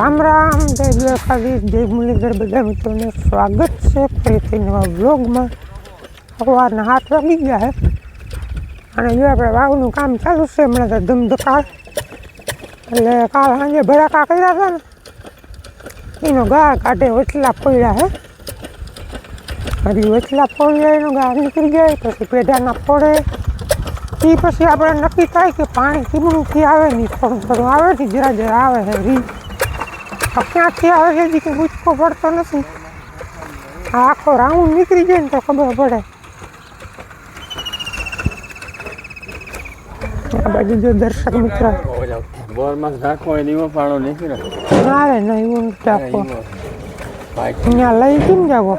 જય દ્વારકાધીશ, જય બધા મિત્રોને સ્વાગત છે ફરીથી નવા બ્લોગમાં સવારના હાથ વાગી ગયા છે અને જો આપણે વાવનું કામ ચાલુ છે, હમણાં તો ધમધકાળ એટલે કાલ સાંજે ભરાકા કર્યા હતા ને, એનો ગા કાઢે વચલા પડ્યા હે. હજી વચલા પડ્યા, એનો ગા નીકળી જાય પછી પેઢાના પડે. એ પછી આપણે નક્કી થાય કે પાણી ચીમણુંથી આવે નહીં થોડું થોડું આવે છે, જરા જરા આવે છે રી. આ ક્યાંથી આવે છે? કે ગુચકો પડતો નથી. આ આખો રાઉન્ડ નીકળી જાય ને તો ખબર પડે. આ બાજુ જો દર્શક મિત્ર. બોરમાં નાખો એ એવો પાણો નીકળે. ના રે નહીં એવું નથી પાઇપ અહીંયા લઈ કેમ જાવો?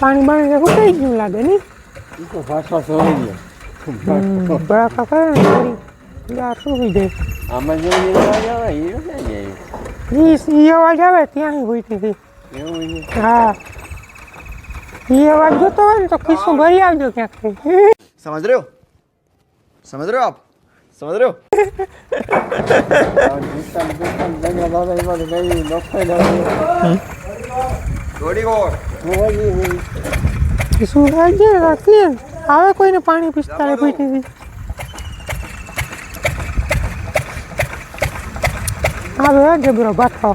પાણી બાણી સુકાઈ ગયું લાગે નહીં? તો પાછો સોરી ગયો. બળાકા કરે ને યાર શું થઈ આમાં જે અવાજ આવે એ ક્યાં જાય ઈ અવાજ આવે ત્યાં ભૂતી હતી એવું હા ઈ અવાજ જોતો હોય ને તો ખિસ્સો ભરી આવજો ક્યાંક સમજ રહ્યો સમજ રહ્યો આપ સમજ રહ્યો શું આવે કોઈને પાણી પીસતા ભૂતી હતી આવે જબરો બાથો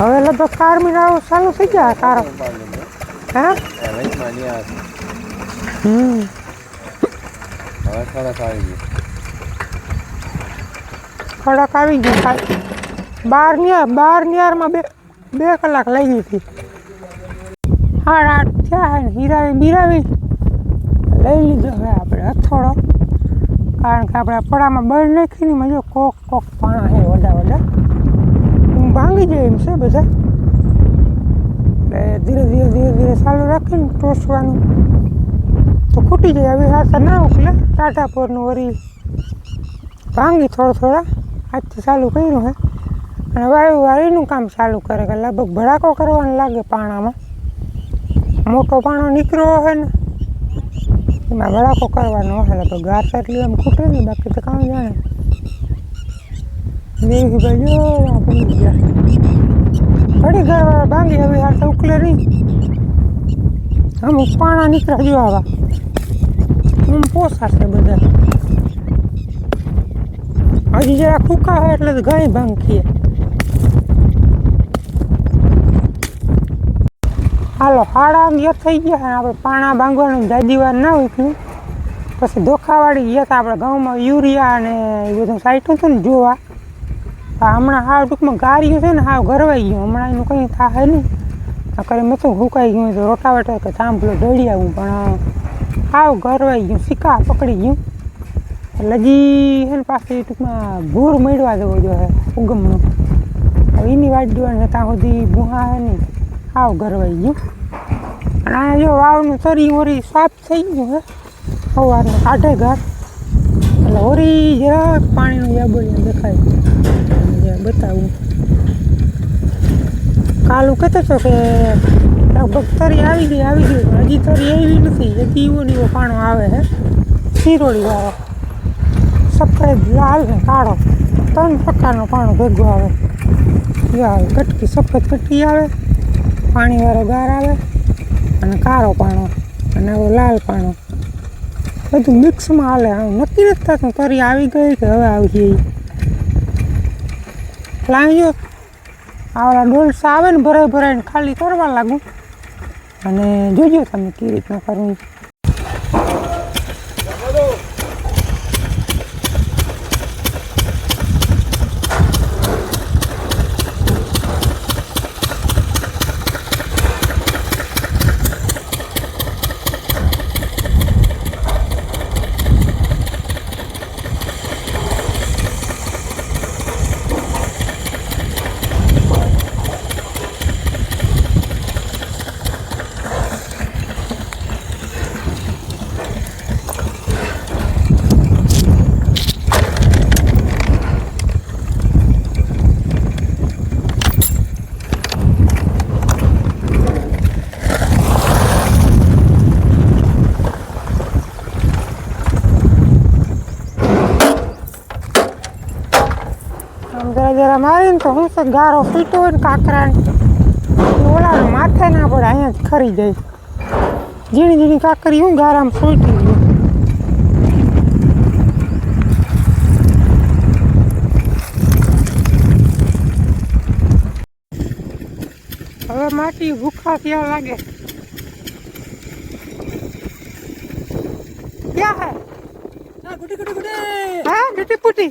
હવે લગભગ કાર મહિના ચાલુ થઈ ગયા કારો હે હમ હવે આવી ગયું ખડક આવી ગઈ કાલ. બાર નિયાર બાર નિયારમાં બે બે કલાક લઈ ગઈ હતી. હાડ આઠ થયા હે હીરાવી બીરાવી. લઈ લીધો હવે આપણે હથોડો. કારણ કે આપણે પડામાં બળ નાખીને ને મજો કોક કોક પાણા હે વડા વડા હું ભાંગી જાય એમ છે બધા. એટલે ધીરે ધીરે ધીરે ધીરે ચાલુ રાખીને ટોસવાનું. તો ખૂટી જાય. હવે સાથે ના ઉકલે ટાટા પોરનું વરી ભાંગી થોડા થોડા. આજથી ચાલુ કર્યું હે. અને વાયુ વાળીનું કામ ચાલુ કરે કે લગભગ ભડાકો કરવાનો લાગે પાણામાં. મોટો પાણો નીકળ્યો હે ને, એમાં ભડાકો કરવાનો હે, લગભગ ગાર એટલી આમ ખૂટે ને, બાકી તો કામ જાણે. દેવી ભાઈ ભૂલી ગયા. ઘર ભાંગી હવે તો ઉકલે નહીં. અમુક પાણા નીકળ્યા જો આવા. હું પોસાશે બધા. હજી જરા ફૂકા હોય એટલે તો ઘણી ભાંગીએ હાલો, હાડા ગયા થઈ ગયા આપણે પાણા ભાંગવાનું જાજી વાર ના ઉઠ્યું. પછી ધોખાવાળી ગયા હતા આપણે ઘઉંમાં યુરિયા અને એ બધું સાઈટું હતું ને જોવા. હમણાં હાવ ટૂંકમાં ગાર્યું છે ને, હાવ ગરવાઈ ગયું. હમણાં એનું કંઈ થાય નહીં. નકર મેં તો હુકાઈ ગયું તો રોટાવેટર કે થાંભલો દોડી આવું, પણ હાવ ગરવાઈ ગયું સિક્કા પકડી ગયું. એટલે હજી છે ને પાછી ટૂંકમાં ભૂર મળવા દેવો જોઈએ ઉગમનો હવે એની વાટ જોવાની ત્યાં સુધી ભૂહા હે નહીં હાવ ગરવાઈ ગયું. અને આ જો વાવનું તરી ઓરી સાફ થઈ ગયું હે, સવારને કાઢે ઘર. એટલે ઓરી જરાક પાણીનું જાબોલિયા દેખાય. બતાવું. કાલું કહેતો હતો કે લગભગ તરી આવી ગઈ આવી ગઈ હજી તરી એવી નથી. હજી એવો ને એવો પાણો આવે છે શિરોડી વાળો. સફેદ, લાલ ને કાળો. ત્રણ પ્રકારનો પાણો ભેગો આવે. એ આવે કટકી સફેદ કટકી આવે, પાણીવાળો ગાર આવે, અને કાળો પાણો, અને આવો લાલ પાણો. બધું મિક્સમાં હાલે. આમ નક્કી નથી થતું, તરી આવી ગઈ કે હવે આવી ગઈ. લાવી જો આવડા ડોલસા આવે ને ભરાઈ ભરાઈને ખાલી કરવા લાગુ. અને જોજો તમે કેવી રીતના કરવું. જરા મારીને તો હું છે ગારો પીટો ને કાંકરાને. ઓલા માથે ના પડે અહીંયા જ ખરી જાય. ઝીણી ઝીણી કાંકરી હું ગારામાં ફૂટી ગયું હવે માટી ભૂખા થયા લાગે. ક્યાં હે? ગુટી ગુટી ગુટી! હા ગુટી પુટી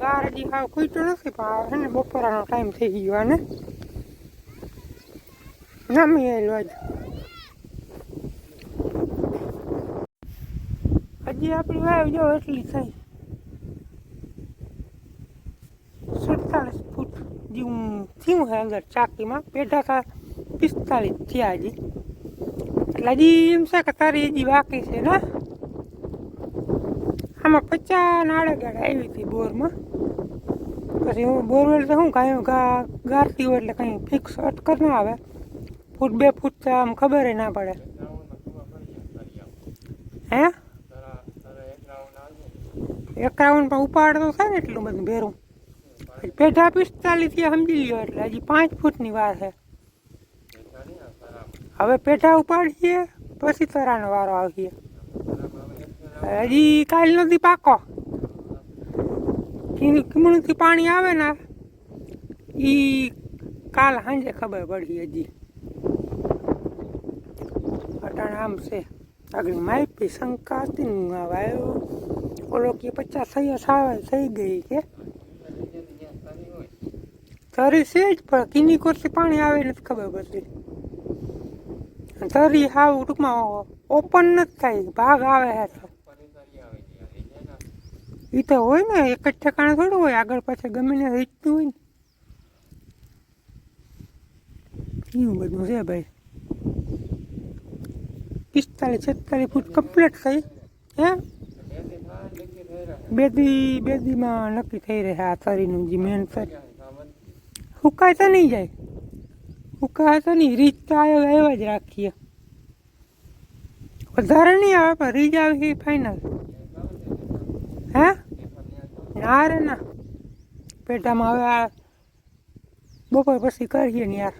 ગાર હજી હાવ ખૂટતો નથી હવે છે ને બપોરાનો ટાઈમ થઈ ગયો ને નામી આવેલું આજ. હજી આપણી વાવ જો એટલી થઈ. સુડતાલીસ ફૂટ જેવું થયું છે અંદર ચાકીમાં. પેઢા કા પિસ્તાલીસ થયા હજી. એટલે હજી એમ છે કે તારી હજી બાકી છે ને? આમાં પચાસ નાળગાડ આવી હતી બોરમાં. પછી હું બોરવેલ તો શું કાંઈ ગારતી હોય એટલે કંઈ ફિક્સ અટકર ના આવે. ફૂટ બે ફૂટ તો આમ ખબર ના પડે. હે? એક રાઉન્ડ પણ ઉપાડ તો થાય ને એટલું બધું ભેરું. પેઢા પિસ્તાલીસ સમજી લ્યો એટલે હજી પાંચ ફૂટની વાર છે. હવે પેઢા ઉપાડીએ, પછી તરાનો વારો આવીએ હજી કાલ નથી પાકો. કિમણથી પાણી આવે ને એ કાલ સાંજે ખબર પડી હજી. અટાણ આમ છે. આગળ માયપી શંકા હતી ને વાયો ઓલો કે પચાસ સૈયસ આવે થઈ ગઈ કે તરી છે જ, પણ કિની કોરથી પાણી આવે નથી ખબર પડતી તરી હાવ ટૂંકમાં ઓપન નથી થાય. ભાગ આવે હે તો એ તો હોય ને, એક જ ઠેકાણે થોડું હોય, આગળ પાછળ ગમે ને રીતનું હોય ને. એવું બધું છે ભાઈ. પિસ્તાલીસ, છેતાલીસ ફૂટ કમ્પ્લીટ થઈ, હે? બેદી બેદીમાં નક્કી થઈ રહે આ તરીનું જે મેન તરી હુકાય તો નહીં જાય. હુકાય તો નહીં. રીત તો આવ્યો એવા જ રાખીએ. વધારે નહીં આવે, પણ રીજ આવે એ ફાઇનલ ના રે ના, પેટામાં હવે આ બપોર પછી કરીએ ને યાર.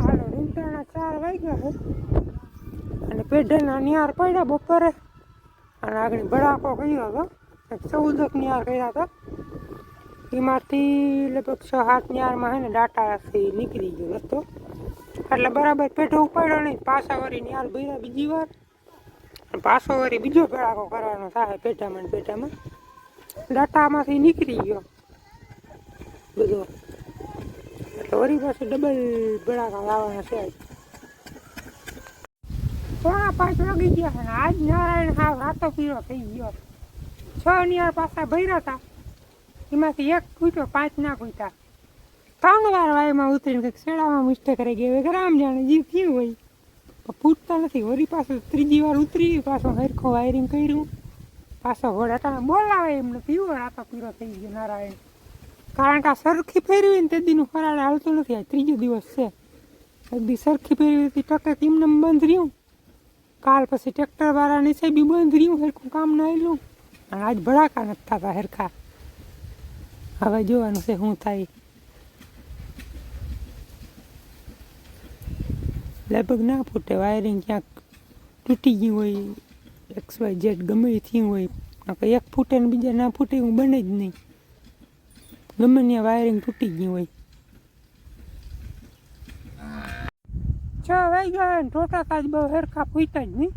હાલો રૂમટાના ચાર વાગ્યા છે. અને પેઢાના નિહાર પડ્યા બપોરે. અને આગળ ભડાકો કર્યો હતો. ચૌદક નિહાર કર્યા હતા. એમાંથી લગભગ છ, સાત નિહારમાં છે ને ડાટાથી નીકળી ગયો રસ્તો એટલે બરાબર પેઢો ઉપાડ્યો નહીં, પાછા વળી નિહાર ભર્યા બીજી વાર. પાછો વળી બીજો ભેળાકો કરવાનો થાય પેટામાં પેટામાં ડાટામાંથી નીકળી ગયો બધો. એટલે વળી પાછું ડબલ ભેળાકા લાવવાના છે. પોણા પાંચ વાગી ગયા છે આજ નારાયણ હાવ રાતો પીળો થઈ ગયો. છ નિયાર પાછા ભર્યા હતા. એમાંથી એક કૂટ્યો પાંચ ના કૂટ્યા ત્રણ વાર વાયમાં ઉતરીને કંઈક શેડામાં મિસ્ટેક રહી ગઈ હવે રામ જાણે જીવ થયું હોય. પૂછતા નથી. વળી પાછું ત્રીજી વાર ઉતરી, પાછો હરખો વાયરિંગ કર્યું. પાછો વડાટાને બોલાવે એમ નથી રાતો પીળો થઈ ગયો નારાયણ. કારણ કે આ સરખી ફેરવી ને તે દીનું ફરાડે હાલતું નથી. આ ત્રીજો દિવસ છે. એક સરખી ફેરવી હતી, ટકે એમને બંધ રહ્યું. કાલ પછી ટ્રેક્ટર વાળા નીચે બી બંધ રહ્યું, હરખું કામ ના આવેલું આજ ભડાકા નથી થતા હરખા. હવે જોવાનું છે શું થાય. લગભગ ના ફૂટે, વાયરિંગ ક્યાંક તૂટી ગયું હોય એક્સ વાય ઝેડ ગમે થયું હોય કંઈ એક ફૂટે ને બીજા ના ફૂટે એવું બને જ નહીં. ગમે ત્યાં વાયરિંગ તૂટી ગયું હોય. છ વાગ્યા ગયા ટોટા કાચ બહુ હરખા ફૂટ્યા જ નહીં.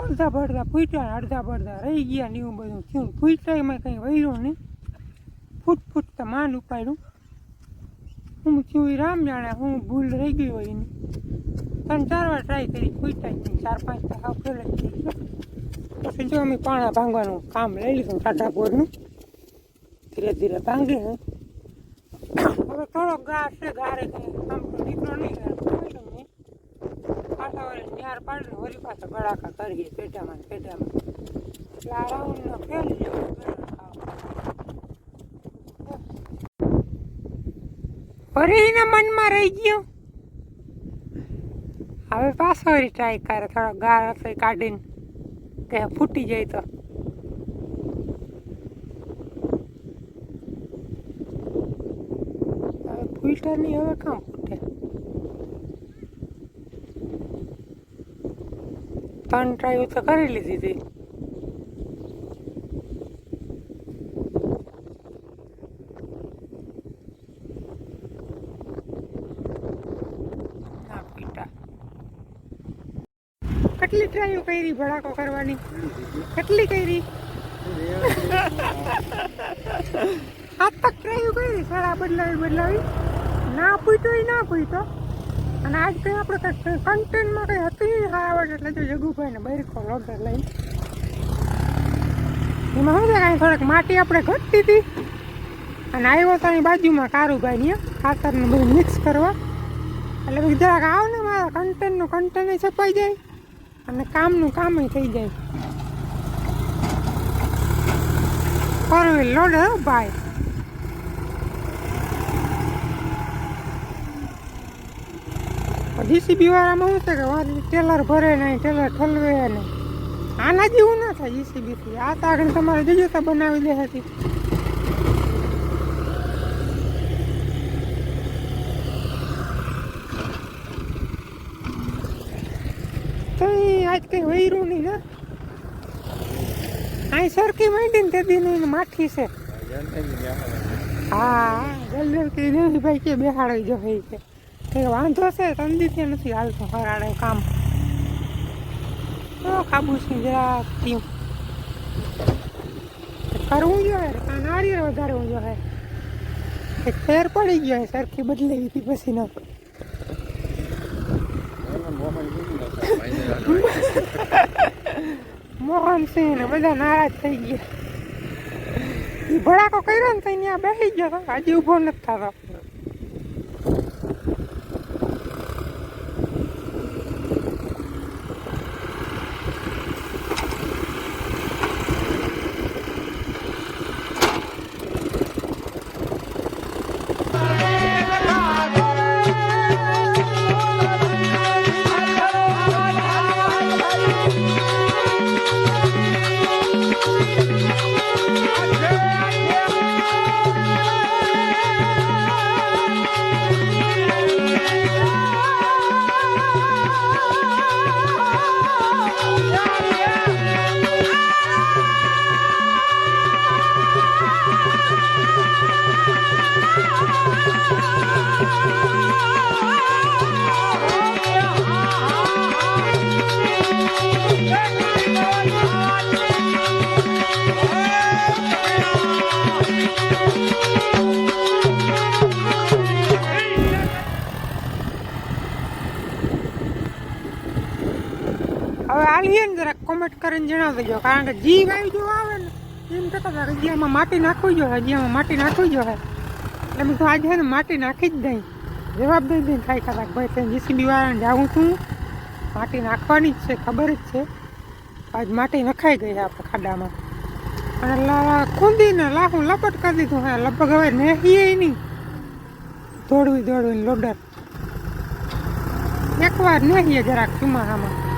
અડધા પડધા ફૂટ્યા અડધા પડધા રહી ગયા ને એવું બધું થયું ફૂટ્યા એમાં કંઈ વહ્યું નહીં. ફૂટ ફૂટ તો માન ઉપાડ્યું. હું થયું રામ જાણે હું ભૂલ રહી ગઈ હોય એની. ત્રણ ચાર વાર ટ્રાય કરી જ નહીં. ચાર પાંચ હાવ ફેલ ગયો. પછી જો અમે પાણા ભાંગવાનું કામ લઈ લીધું ટાટા બોરનું ધીરે ધીરે ભાંગે હવે થોડો ઘાસ છે, ગારે આમ તો દીકરો નહીં નહીં. પાછા ન્યાર પાડીને વળી પાછા ગળાકા કરીએ પેટામાં પેટામાં એટલે આ રાઉન્ડનો ફેલ જેવો ફરીને મનમાં રહી ગયો. હવે પાછો ટ્રાય કરે, થોડો ગાર રસોઈ કાઢીને. કે ફૂટી જાય તો. હવે ફૂલટા નહીં, હવે કામ ફૂટે. ત્રણ ટ્રાય તો કરી લીધી હતી ના ફૂટા કેટલી ટ્રાયો કરી ભડાકો કરવાની? કેટલી કરી? આજ તક ટ્રાયો કરી સડા બદલાવી બદલાવી. ના પૂછતો ના પૂછતો અને આજ કંઈ આપણે કંઈક કન્ટેન્ટમાં કંઈ હતું આવડે એટલે જો જગુભાઈને બરખો લોડર લઈને. એમાં શું કાંઈ થોડીક માટી આપણે ઘટતી હતી. અને આવ્યો તો અહીં બાજુમાં કારુભાઈ ખાતરનું બધું મિક્સ કરવા. એટલે જરાક આવ ને મારા કન્ટેન્ટનું કન્ટેન્ટ છપાઈ જાય. અને કામનું કામ થઈ જાય. ફોર વ્હીલ લોડ હે ભાઈ. જીસીબી વાળામાં શું છે કે ટેલર ભરે નહીં, ટેલર ઠલવે નહીં. આના જેવું ના થાય જીસીબીથી આ તો આગળ તમારે જજો તો બનાવી દે હતી. તો એ આજ કઈ વૈરું નહીં ને અહીં સરખી માંડી ને તે દી માઠી છે. હા જલ્દી ભાઈ કે બેહાડી જો હોય કે કંઈ વાંધો છે? તંદી તંદીથી નથી હાલતો હરાડે કામ. તો કાબુસની જરા થયું. કરવું જોઈએ, કાં નારિયેળ વધારવું જોઈએ? ફેર પડી ગયો છે સરખી બદલાવી હતી પછી ન. મોહનસિંહ ને બધા નારાજ થઈ ગયા. એ ભડાકો કર્યો ને ત્યાં બેસી ગયો હજી ઊભો નથી થતો. કરીને જણાવી દેજો કારણ કે જીવ આવી જો આવે ને, એમ કહેતા હતા કે હજી આમાં માટી નાખવી જો હજી આમાં માટી નાખવી જો એમ તો આજે ને માટી નાખી જ દઈ. જવાબ દઈ દઈને થાય કદાચ ભાઈ, ત્યાં જીસીબી વાળાને જાઉં છું. માટી નાખવાની જ છે, ખબર જ છે. આજ માટી નખાઈ ગઈ આપણે ખાડામાં. અને લા કુંદીને લાખું લપટ કરી દીધું હા લગભગ હવે નેહીએ નહીં. દોડવી દોડવીને લોડર. એકવાર નેહીએ જરાક ચુમાહામાં.